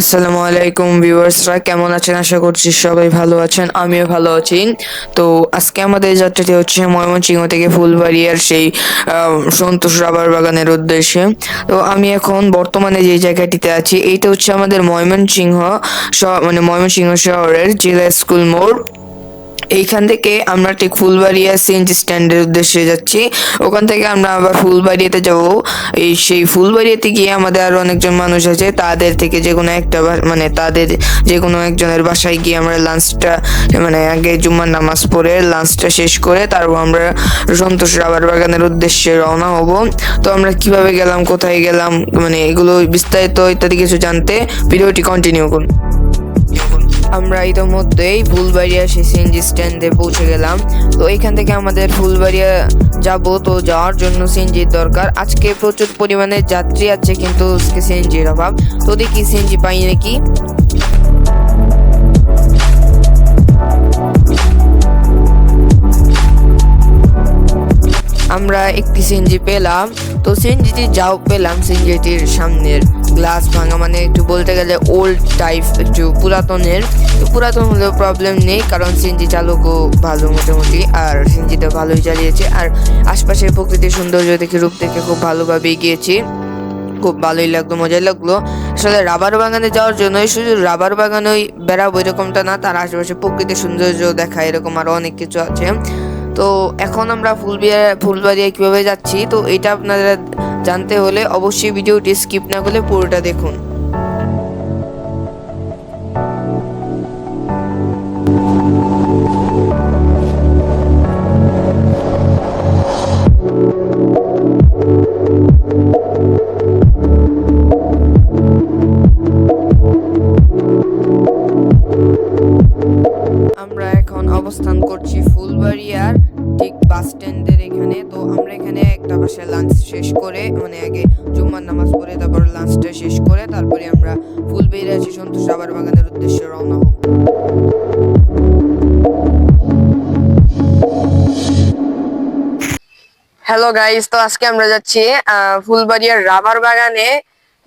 আসসালামু আলাইকুম ভিউয়ার্সরা, কেমন আছেন? আশা করছি সবাই ভালো আছেন, আমিও ভালো আছি। তো আজকে আমাদের যাত্রাটি হচ্ছে ময়মনসিংহ থেকে ফুলবাড়িয়ার সেই সন্তোষ রাবার বাগানের উদ্দেশ্যে। তো আমি এখন বর্তমানে যে জায়গাটিতে আছি, এইটা হচ্ছে আমাদের ময়মনসিংহ মানে ময়মনসিংহ শহরের জেলা স্কুল মোড়। এইখান থেকে আমরা ঠিক ফুলবাড়িয়া সিএনজি স্ট্যান্ডের উদ্দেশ্যে যাচ্ছি। ওখান থেকে আমরা আবার ফুলবাড়িয়াতে যাব। এই সেই ফুলবাড়িয়াতে গিয়ে আমাদের আরও অনেকজন মানুষ আছে। তাদের থেকে যে কোনো একটা মানে তাদের যে কোনো একজনের বাসায় গিয়ে আমরা লাঞ্চটা মানে আগে জুম্মার নামাজ পড়ে লাঞ্চটা শেষ করে তারপর আমরা সন্তোষ রাবার বাগানের উদ্দেশ্যে রওনা হব। তো আমরা কীভাবে গেলাম, কোথায় গেলাম মানে এগুলো বিস্তারিত ইত্যাদি কিছু জানতে ভিডিওটি কন্টিনিউ করুন। আমরা ইতোমধ্যেই ফুলবাড়িয়া সেই সিএনজি স্ট্যান্ডে পৌঁছে গেলাম। তো এখান থেকে আমাদের ফুলবাড়িয়া যাব। তো যাওয়ার জন্য সিএনজির দরকার। আজকে প্রচুর পরিমাণে যাত্রী আছে, কিন্তু সিএনজির অভাব। তো দেখি সিএনজি পাই নাকি। আমরা একটি সিএনজি পেলাম। তো সিএনজিটি যাও, পেলাম সিএনজিটির সামনের গ্লাস ভাঙা মানে একটু বলতে গেলে ওল্ড টাইপ একটু পুরাতনের। পুরাতন হলেও প্রবলেম নেই, কারণ সিএনজি চালকও ভালো মোটামুটি, আর সিএনজিটা ভালোই চালিয়েছে। আর আশপাশের প্রকৃতির সৌন্দর্য দেখে, রূপ দেখে খুব ভালোভাবে গিয়েছি। খুব ভালোই লাগল, মজাই লাগল। আসলে রাবার বাগানে যাওয়ার জন্যই, শুধু রাবার বাগানেই বেড়াবো এরকমটা না, তার আশেপাশে প্রকৃতির সৌন্দর্য দেখা এরকম আরও অনেক কিছু আছে। তো এখন আমরা ফুলবিয়া, ফুলবাড়িয়া কীভাবে যাচ্ছি? তো এটা আপনারা জানতে হলে অবশ্যই ভিডিওটি স্কিপ না করে পুরোটা দেখুন। হ্যালো গাইস তো আজকে আমরা যাচ্ছি ফুলবাড়িয়ার রাবার বাগানে।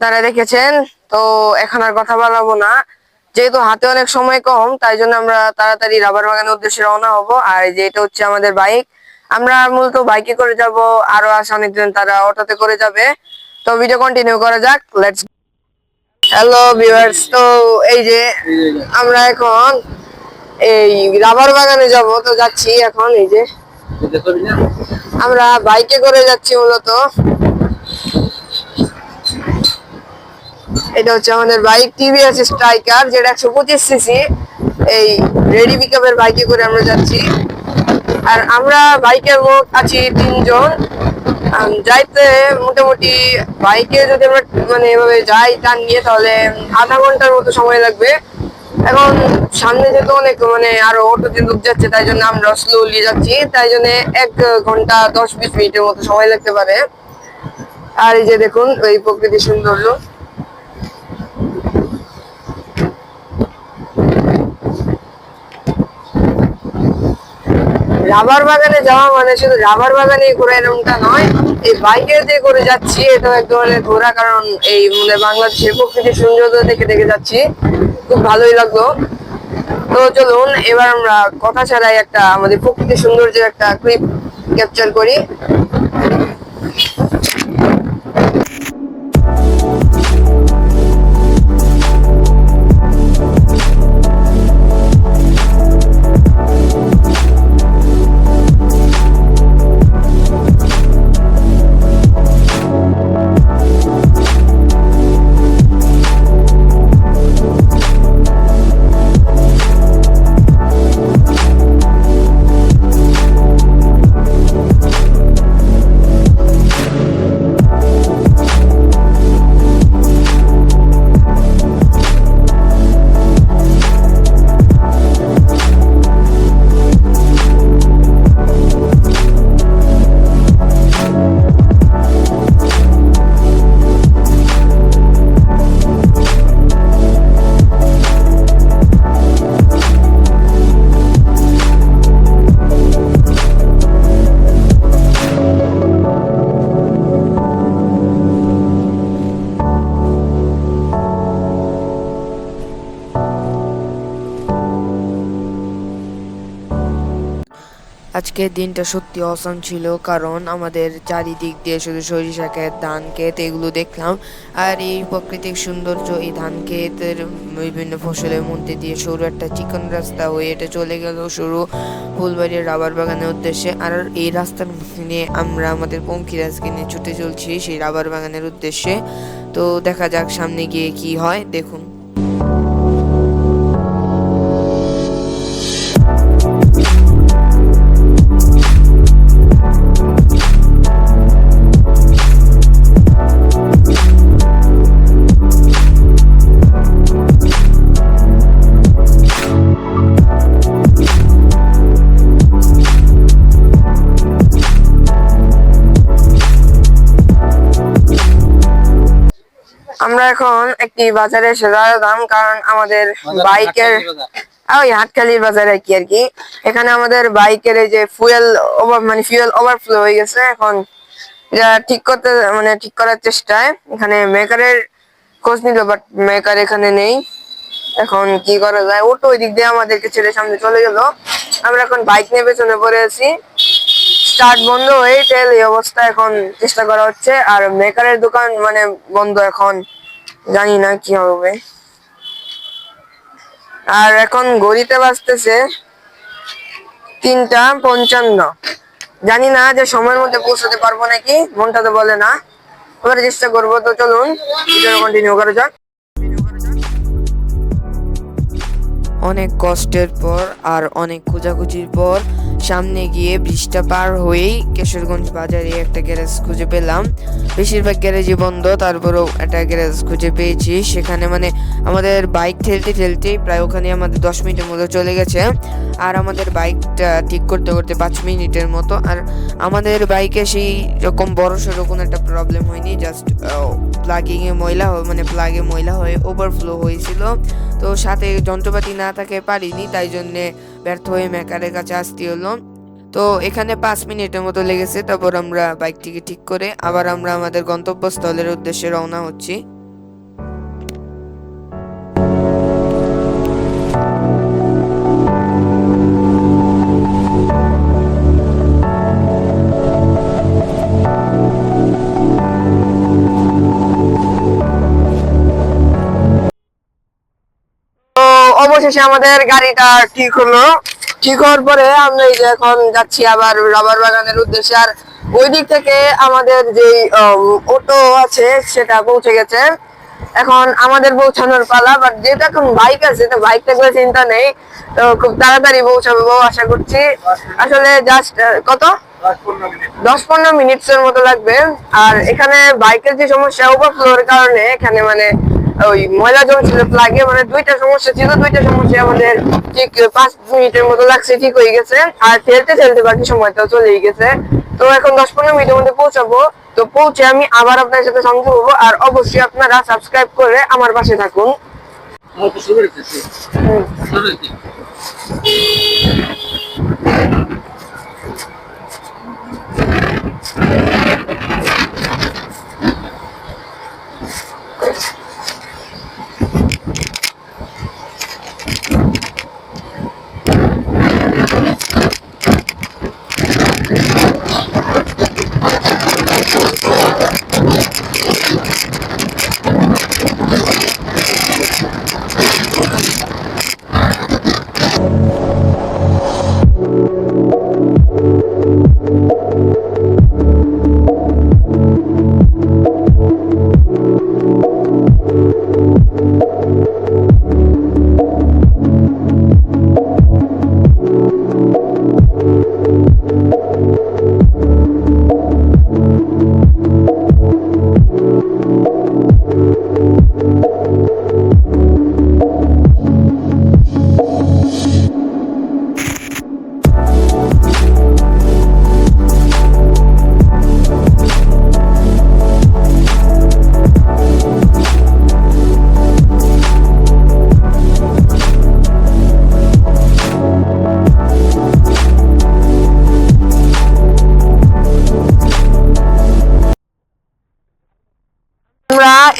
তারা দেখেছেন? তো এখন আর কথা বলাবো না। যেহেতু হাতে অনেক সময় কম, তাই জন্য আমরা তাড়াতাড়ি রাবার বাগানের উদ্দেশ্যে রওনা হব। আর যে এটা হচ্ছে আমাদের বাইক, আমরা মূলত বাইকে করে যাব। আরও আছে অনেকজন তারা অটোতে করে যাবে। তো ভিডিও কন্টিনিউ করা যাক। লেটস হ্যালো ভিউয়ার্স তো এই যে আমরা এখন এই রাবার বাগানে যাব। তো যাচ্ছি এখন, এই যে আমরা বাইকে করে যাচ্ছি মূলত। এটা হচ্ছে আমাদের বাইক টিভিএস স্ট্রাইকার, যেটা একশো পঁচিশ সিসি এই রেডি পিকআপের বাইকে করে আমরা যাচ্ছি। আর আমরা বাইকের মোট আছি তিনজন। যাইতে মোটামুটি বাইকে যদি আমরা মানে এভাবে যাই টান নিয়ে, তাহলে আধা ঘণ্টার মতো সময় লাগবে। এখন সামনে যেহেতু অনেক মানে আরও অটোতে লোক যাচ্ছে, তাই জন্য আমরা স্লোলি যাচ্ছি। তাই জন্য এক ঘণ্টা, দশ, বিশ মিনিটের মতো সময় লাগতে পারে। আর এই যে দেখুন, ওই প্রকৃতি সৌন্দর্য। রাবার বাগানে যাওয়া মানে শুধু রাবার বাগানে ঘোরা এরকমটা নয়, এই বাইকে দিয়ে করে যাচ্ছি এটা এক ধরনের ঘোরা। কারণ এই মানে বাংলাদেশের প্রকৃতির সৌন্দর্য দেখে দেখে যাচ্ছি। খুব ভালোই লাগল। তো চলুন, এবার আমরা কথা ছাড়াই একটা আমাদের প্রকৃতির সৌন্দর্যের একটা ক্লিপ ক্যাপচার করি। আজকের দিনটা সত্যি অসম ছিল, কারণ আমাদের চারিদিক দিয়ে শুধু সরিষা ক্ষেত, ধান ক্ষেত এগুলো দেখলাম। আর এই প্রাকৃতিক সৌন্দর্য, এই ধান ক্ষেতের বিভিন্ন ফসলের মধ্যে দিয়ে সরু একটা চিকন রাস্তা হয়ে এটা চলে গেল সরু ফুলবাড়ির রাবার বাগানের উদ্দেশ্যে। আর এই রাস্তার নিয়ে আমরা আমাদের পঙ্খিরাজকে নিয়ে ছুটে চলছি সেই রাবার বাগানের উদ্দেশ্যে। তো দেখা যাক সামনে গিয়ে কি হয়, দেখুন। এখন একটি বাজারে এসে দাঁড়ালাম কারণ আমাদের বাইকের ওই হাটখালির বাজারে কি আর কি? এখানে আমাদের বাইকের এই যে ফুয়েল ওভার মানে ফুয়েল ওভারফ্লো হয়ে গেছে এখন। যা ঠিক করতে মানে ঠিক করার চেষ্টায়। এখানে মেকারের খোঁজ নিল বাট মেকার এখানে নেই। এখন কি করা যায়? ওটো ওই দিক দিয়ে আমাদেরকে ছেড়ে সামনে চলে গেল। আমরা এখন বাইক নিয়ে পেছনে পড়ে আছি। স্টার্ট বন্ধ হয়ে তেল এই অবস্থা এখন চেষ্টা করা হচ্ছে। আর মেকারের দোকান মানে বন্ধ এখন। জানি না কি হবে। আর এখন ঘড়িতে বাজতেছে তিনটা পঞ্চান্ন। জানি না যে সময়ের মধ্যে পৌঁছাতে পারব নাকি, মনটা তো বলে না। এবার চেষ্টা করব, তো চলুন কন্টিনিউ করা যাক। অনেক কষ্টের পর আর অনেক খোঁজাখুঁজির পর সামনে গিয়ে ব্রিজটা পার হয়েই কেশরগঞ্জ বাজারে একটা গ্যারেজ খুঁজে পেলাম। বেশিরভাগ গ্যারেজই বন্ধ, তারপরেও একটা গ্যারেজ খুঁজে পেয়েছি। সেখানে মানে আমাদের বাইক ঠেলতে ঠেলতেই প্রায় ওখানে আমাদের দশ মিনিটের মতো চলে গেছে। আর আমাদের বাইকটা ঠিক করতে করতে পাঁচ মিনিটের মতো। আর আমাদের বাইকে সেই রকম বড় সড়ো কোনো একটা প্রবলেম হয়নি জাস্ট প্লাগিংয়ে ময়লা মানে প্লাগে ময়লা হয়ে ওভারফ্লো হয়েছিল। তো সাথে যন্ত্রপাতি না থাকে পারিনি, তাই জন্যে ব্যর্থ হয়ে মেকারের কাছে আসতে হলো। তো এখানে পাঁচ মিনিটের মতো লেগেছে, তারপর আমরা বাইকটিকে ঠিক করে আবার আমরা আমাদের গন্তব্যস্থলের উদ্দেশ্যে রওনা হচ্ছি। অবশেষে আমাদের গাড়িটা ঠিক হলো। ঠিক হওয়ার পরে আমরা এই যে এখন যাচ্ছি আবার রাবার বাগানের উদ্দেশ্যে। আর ওই দিক থেকে আমাদের যে অটো আছে, সেটা পৌঁছে গেছে। এখন আমাদের পৌঁছানোর পালা বাট যেহেতু এখন বাইক আছে, তো বাইকটা করে চিন্তা নেই। তো খুব তাড়াতাড়ি পৌঁছাবো আশা করছি। আসলে জাস্ট কত? দশ পনেরো মিনিটস এর মতো লাগবে। আর এখানে বাইকের যে সমস্যা ওভারফ্লোর কারণে এখানে মানে ওই ময়লা জমছিল প্লাগে মানে দুইটা সমস্যা ছিল দুইটা সমস্যা আমাদের ঠিক পাঁচ মিনিটের মতো লাগছে ঠিক হয়ে গেছে। আর ঠেলতে ঠেলতে বাকি সময়টাও চলেই গেছে। তো এখন দশ পনেরো মিনিটের মধ্যে পৌঁছাবো। তো পৌঁছে আমি আবার আপনার সাথে সংযোগ হব আর অবশ্যই আপনারা সাবস্ক্রাইব করে আমার পাশে থাকুন। Molto sicurezza,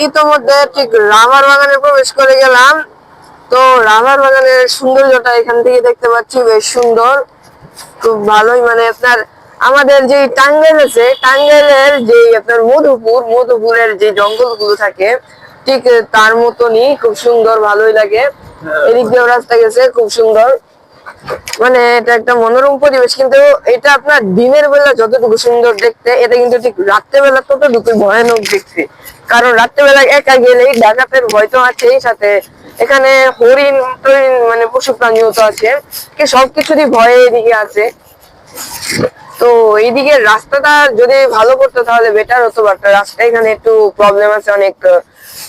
ইতোমধ্যে ঠিক রামার বাগানে প্রবেশ করে গেলাম। তো রামার বাগানের সৌন্দর্যটা এখান থেকে দেখতে পাচ্ছি, বেশ সুন্দর। খুব ভালোই মানে আপনার আমাদের যে টাঙ্গাইল আছে, টাঙ্গাইলের যে আপনার মধুপুর, মধুপুরের যে জঙ্গলগুলো থাকে, ঠিক তার মতনই খুব সুন্দর, ভালোই লাগে। এদিক দিয়েও রাস্তা গেছে, খুব সুন্দর। মানে এটা একটা মনোরম পরিবেশ, কিন্তু এটা আপনার দিনের বেলা যতটুকু সুন্দর দেখতে, এটা কিন্তু ঠিক রাত্রেবেলা ততটুকু ভয়ানক দেখতে। কারণ রাত্রেবেলা একা গেলেই ডাকাতের ভয় তো আছেই সাথে। এখানে হরিণ টরিণ মানে পশু প্রাণীও তো আছে। কি সবকিছুরই ভয় এদিকে আছে। তো এইদিকে রাস্তাটা যদি ভালো করতো তাহলে বেটার হতো বাট রাস্তা এখানে একটু প্রবলেম আছে অনেক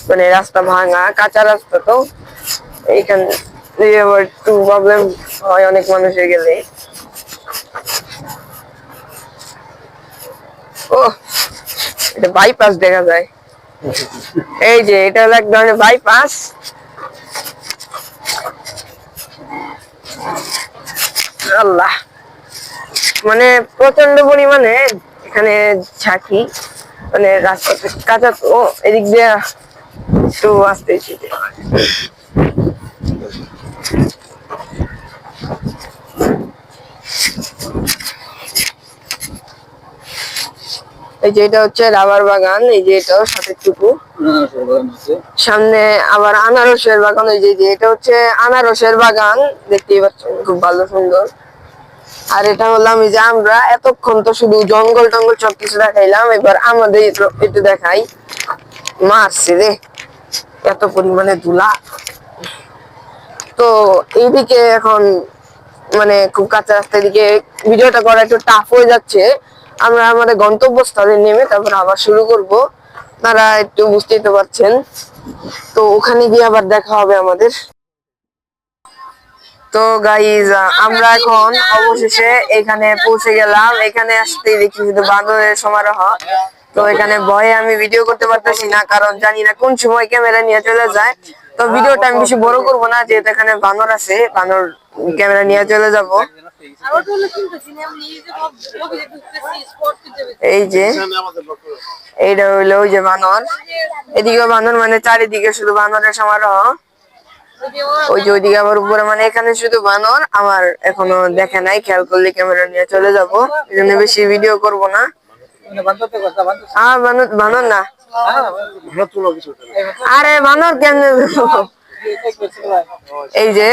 মানে রাস্তা ভাঙা, কাঁচা রাস্তা তো। এইখানে এই আবার একটু প্রবলেম হয় অনেক মানুষের গেলে। ও এটা বাইপাস দেখা যায়। এই যে, এটা হলো এক ধরনের বাইপাস আল্লাহ। মানে প্রচণ্ড পরিমাণে এখানে ঝাঁকি মানে রাস্তা কাঁচা তো, এদিক দিয়ে একটু আসতে এই যে এটা হচ্ছে রাবার বাগান, এই যে এটা সাথে টুকু। সামনে আবার আনারসের বাগান, এই যে এটা হচ্ছে আনারসের বাগান, দেখতেই পাচ্ছেন, খুব ভালো, সুন্দর। আর এটা হলাম এই যে আমরা এতক্ষণ তো শুধু জঙ্গল টঙ্গল সবকিছু দেখাইলাম, এবার আমাদের একটু দেখাই। মারছে রে, এত পরিমাণে ধুলা। তো এইদিকে এখন মানে খুব কাঁচা রাস্তার দিকে ভিডিওটা করা একটু টাফ হয়ে যাচ্ছে। আমরা আমাদের গন্তব্যস্থলে নেমে তারপর আবার শুরু করব। তারা একটু বুঝতেই তো পারছেন। তো ওখানে গিয়ে আবার দেখা হবে আমাদের। তো গাইজ আমরা এখন অবশেষে এখানে পৌঁছে গেলাম। এখানে আসতে দেখি শুধু বাঁদরের সমারোহ। তো এখানে ভয়ে আমি ভিডিও করতে পারতেছি না, কারণ জানি না কোন সময় ক্যামেরা নিয়ে চলে যায়। তো ভিডিওটা আমি বেশি বড় করব না, যেহেতু এখানে বানর আছে বানর ক্যামেরা নিয়ে চলে যাব। এই যে এইটা হইল ওই যে বানর। এদিকে বানর মানে চারিদিকে শুধু বানরের সমারোহ। ওই যে ওইদিকে আবার উপরে মানে এখানে শুধু বানর আমার এখনও দেখে নাই খেয়াল করলে ক্যামেরা নিয়ে চলে যাব। এই জন্য বেশি ভিডিও করব না। আহ বানর বানর না। আরে বানর কেমনে এই যে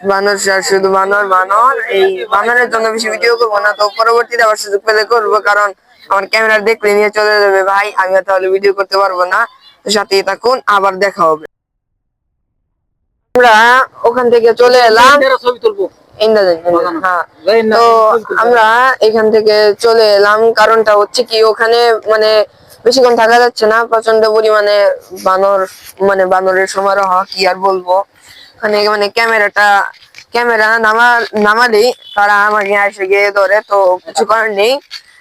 বানর স্যার শুধু বানর বানর এই বানরের জন্য বেশি ভিডিও করব না তো পরবর্তীতে আবার সুযোগ পেলে করব কারণ আমার ক্যামেরা দেখলে নিয়ে চলে যাবে। ভাই আমি তাহলে ভিডিও করতে পারব না। তো সাথেই থাকুন আবার দেখা হবে। আমরা ওখান থেকে চলে এলাম। ছবি তুলবো। হ্যাঁ। তো আমরা এখান থেকে চলে এলাম। কারণটা হচ্ছে কি ওখানে মানে বেশিক্ষণ থাকা যাচ্ছে না। প্রচণ্ড পরিমাণে বানর মানে বানরের সমারোহ কি আর বলব। ওখানে মানে ক্যামেরাটা, ক্যামেরা নামা নামালি তারা আমাকে এসে গিয়ে ধরে, তো কিছু করার নেই।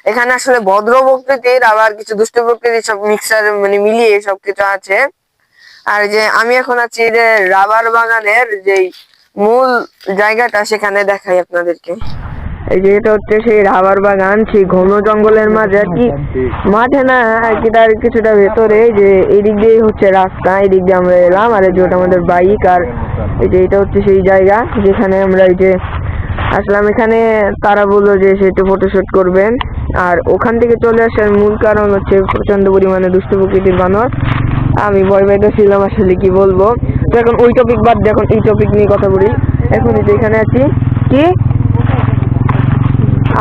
এখানে আসলে ভদ্র প্রকৃতির, আবার কিছু দুষ্ট প্রকৃতির সব মিক্সার মানে মিলিয়ে সব কিছু আছে। আর যে আমি এখন আছি যে রাবার বাগানের যেই মূল জায়গাটা, সেখানে দেখাই আপনাদেরকে। এই যে এটা হচ্ছে সেই রাবার বাগান, সেই ঘন জঙ্গলের মাঝে আর কি। মাঠে না আর কি তার কিছুটা ভেতরে যে এদিক দিয়ে হচ্ছে রাস্তা, এদিক দিয়ে আমরা এলাম। আর এই যে ওটা আমাদের বাইক, আর এই যে এটা হচ্ছে সেই জায়গা যেখানে আমরা এই যে আসলাম। এখানে তারা বলল যে সে একটু ফটোশুট করবেন। আর ওখান থেকে চলে আসার মূল কারণ হচ্ছে প্রচণ্ড পরিমাণে দুষ্ট প্রকৃতির বানর। আমি ভয় পাইতেছিলাম আসলে কি বলব। তো এখন ওই টপিক বাদ দিয়ে এখন এই টপিক নিয়ে কথা বলি। এখন এই যে এখানে আছি। কি?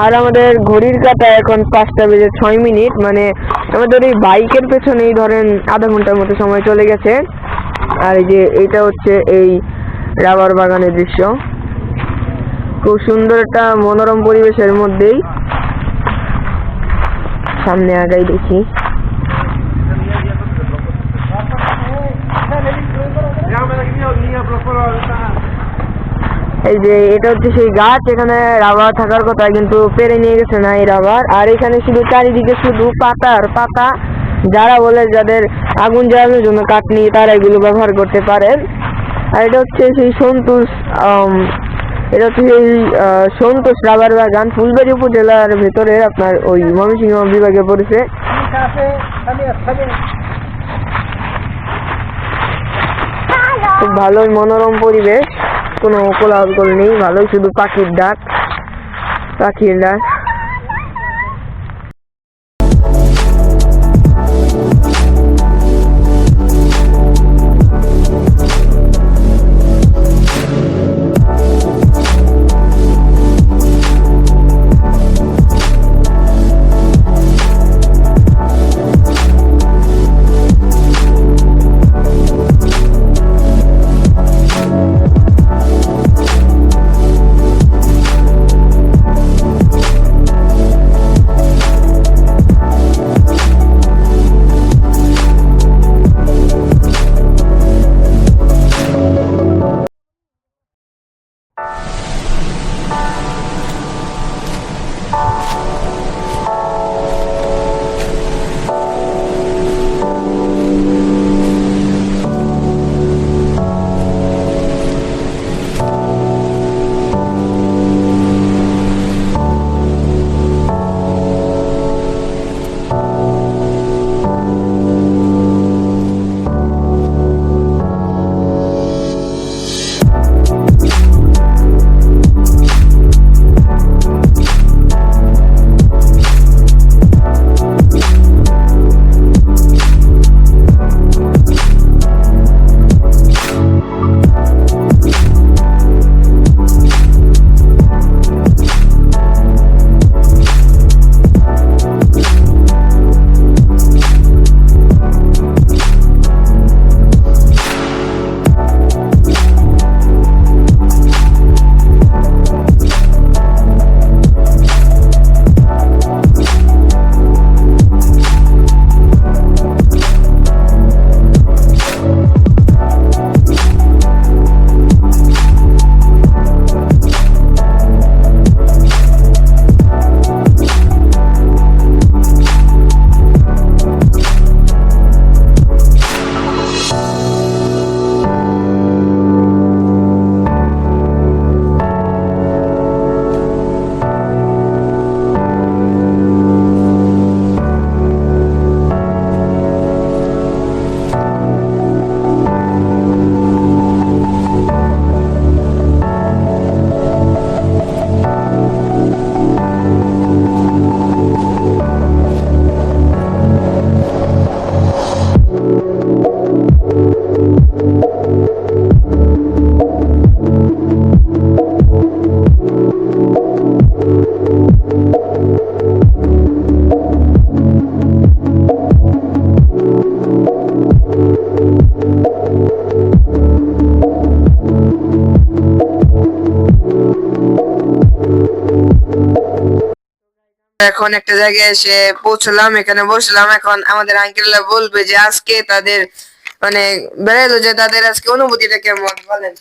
আর আমাদের ঘড়ির কাটা এখন পাঁচটা বেজে ছয় মিনিট মানে আমাদের এই বাইকের পেছনেই ধরেন আধা ঘণ্টার মতো সময় চলে গেছে। আর এই যে এটা হচ্ছে এই রাবার বাগানের দৃশ্য। খুব সুন্দর একটা মনোরম পরিবেশের মধ্যেই সামনে আগাই দেখি। এই যে এটা হচ্ছে সেই গাছ, এখানে রাবার থাকার কথা কিন্তু পেরে নিয়ে গেছে না এই রাবার। আর এখানে শুধু চারিদিকে শুধু পাতা আর পাতা, যারা বলে যাদের আগুন জ্বালানোর জন্য কাটনি, তারা এগুলো ব্যবহার করতে পারেন। আর এটা হচ্ছে সেই সন্তোষ এটা হচ্ছে সেই সন্তোষ রাবার বাগান, ফুলবাড়ি উপজেলার ভেতরে আপনার ওই ময়মনসিংহ বিভাগে পড়েছে। খুব ভালোই মনোরম পরিবেশ। কোনো কোলাহল নেই ভালোই শুধু পাখির ডাক পাখির ডাক। এখন একটা জায়গায় এসে পৌঁছলাম এখানে বসলাম। এখন আমাদের আঙ্কেলরা বলবে যে আজকে তাদের মানে বেড়াইলো যে তাদের আজকে অনুভূতিটা কেমন? বলেন।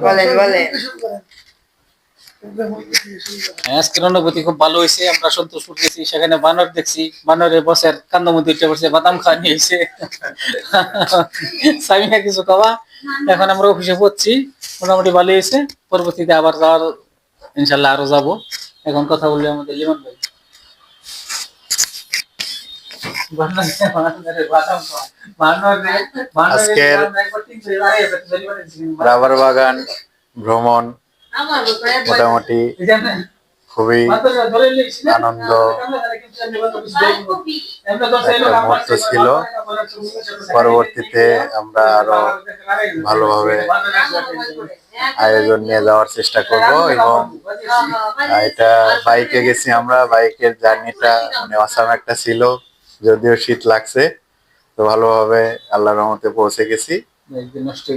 বলেন বলেন। হ্যাঁ, আজকের অনুভূতি খুব ভালো হয়েছে। আমরা সেখানে বানর দেখছি। বানরের কিছু এখন আমরা অফিসে পড়ছি। মোটামুটি ভালো হয়েছে। পরবর্তীতে আবার যাওয়ার ইনশাল্লাহ আরও যাব। এখন কথা বললে আমাদের লিমন ভাই। আজকের রাবার বাগান ভ্রমণ মোটামুটি খুবই আনন্দ মুহূর্ত ছিল পরবর্তীতে আমরা আরও ভালোভাবে আয়োজন নিয়ে যাওয়ার চেষ্টা করব এবং এটা বাইকে গেছি আমরা বাইকের জার্নিটা মানে অসাম একটা ছিল যদিও শীত লাগছে তো ভালোভাবে আল্লাহ রহমতে পৌঁছে গেছি।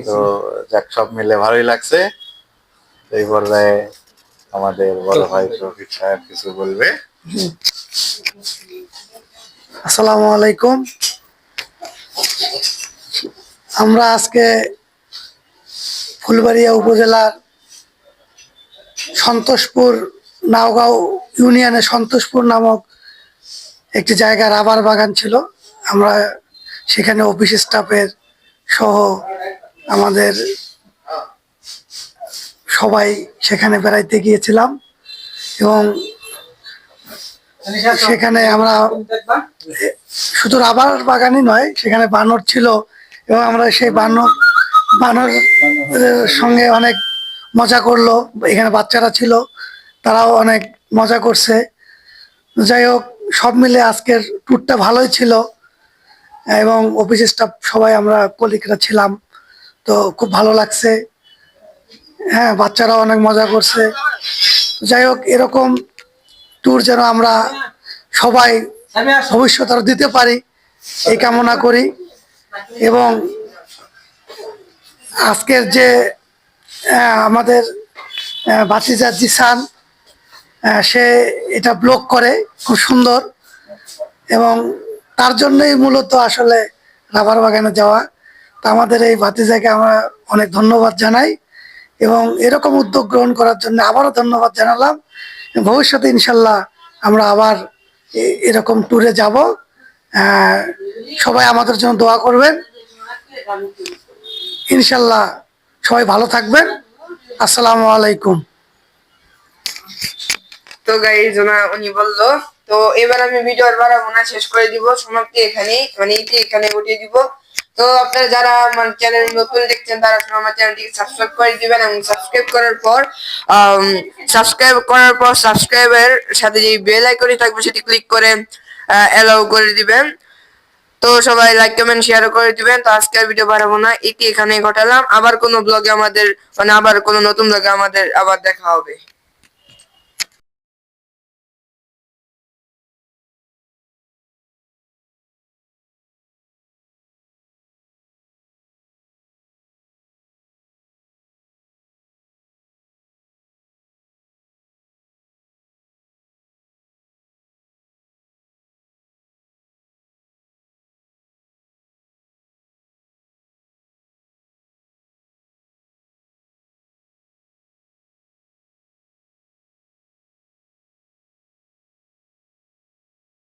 তো যাক সব মিলে ভালোই লাগছে। এই পর্যায়ে আমাদের বড় ভাই রফিক সাহেব কিছু বলবে? আসসালামু আলাইকুম। আমরা আজকে ফুলবাড়িয়া উপজেলার সন্তোষপুর নাওগাঁও ইউনিয়নের সন্তোষপুর নামক একটি জায়গা রাবার বাগান ছিল। আমরা সেখানে অফিস স্টাফের সহ আমাদের সবাই সেখানে বেড়াইতে গিয়েছিলাম এবং সেখানে আমরা শুধু রাবার বাগানই নয়, সেখানে বানর ছিল এবং আমরা সেই বানর বানরের সঙ্গে অনেক মজা করল। এখানে বাচ্চারা ছিল, তারাও অনেক মজা করছে। যাই হোক, সব মিলে আজকের ট্যুরটা ভালোই ছিল এবং অফিস স্টাফ সবাই আমরা কলিকরা ছিলাম, তো খুব ভালো লাগছে। হ্যাঁ বাচ্চারাও অনেক মজা করছে। যাই হোক, এরকম ট্যুর যেন আমরা সবাই ভবিষ্যৎ আরও দিতে পারি, এই কামনা করি। এবং আজকের যে আমাদের বাতিজা জিসান সে এটা ব্লগ করে, খুব সুন্দর। এবং তার জন্যই মূলত আসলে রাবার বাগানে যাওয়া। তা আমাদের এই ভাতিজাকে আমরা অনেক ধন্যবাদ জানাই। এবং এরকম উদ্যোগ গ্রহণ করার জন্য আবারও ধন্যবাদ জানালাম। ভবিষ্যতে ইনশাল্লাহ আমরা আবার এরকম ট্যুরে যাব। সবাই আমাদের জন্য দোয়া করবেন। ইনশাল্লাহ সবাই ভালো থাকবেন। আসসালামু আলাইকুম। তো গাইজ ওনা উনি বলল, তো এবার আমি ভিডিও আর শেষ করে দিব। সমাপ্তি এখানে মানে এটি এখানে উঠিয়ে দিব। তো আপনারা যারা আমার চ্যানেল নতুন দেখছেন, তারা আমার চ্যানেলটিকে সাবস্ক্রাইব করে দিবেন এবং সাবস্ক্রাইব করার পর সাবস্ক্রাইব করার পর সাবস্ক্রাইবের সাথে যে বেল আইকনটি থাকবে, সেটি ক্লিক করে অ্যালাউ করে দিবেন। তো সবাই লাইক কমেন্ট শেয়ার করে দিবেন। তো আজকে ভিডিও বাড়াবো না, এটি এখানে ঘটালাম। আবার কোনো ব্লগে আমাদের মানে আবার কোনো নতুন ব্লগে আমাদের আবার দেখা হবে।